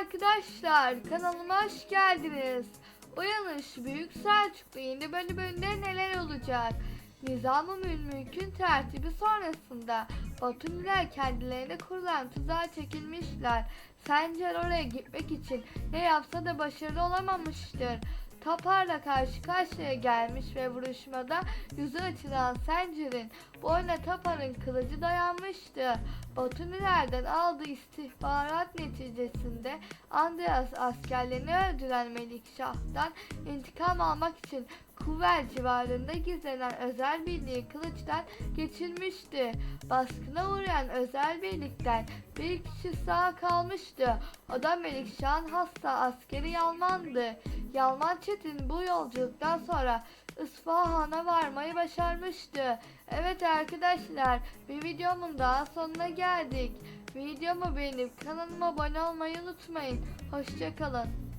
Arkadaşlar kanalıma hoş geldiniz. Uyanış Büyük Selçuklu yeni bölümünde neler olacak? Nizam-ı Mülk'ün tertibi sonrasında Batılılar kendilerine kurulan tuzağa çekilmişler. Sencer oraya gitmek için ne yapsa da başarılı olamamıştır. Tapar'la karşı karşıya gelmiş ve vuruşmada yüzü açılan Sencer'in boyuna Tapar'ın kılıcı dayanmıştı. Batunilerden aldığı istihbarat neticesinde Andreas askerlerini öldüren Melikşah'tan intikam almak için Kuvel civarında gizlenen özel birliği kılıçtan geçirmişti. Baskına uğrayan özel birlikten bir kişi sağ kalmıştı. O da Melikşah'ın hasta askeri Yalman'dı. Yalman Çetin bu yolculuktan sonra İsfahan'a varmayı başarmıştı. Evet arkadaşlar bir videomun daha sonuna geldik. Videomu beğenip kanalıma abone olmayı unutmayın. Hoşçakalın.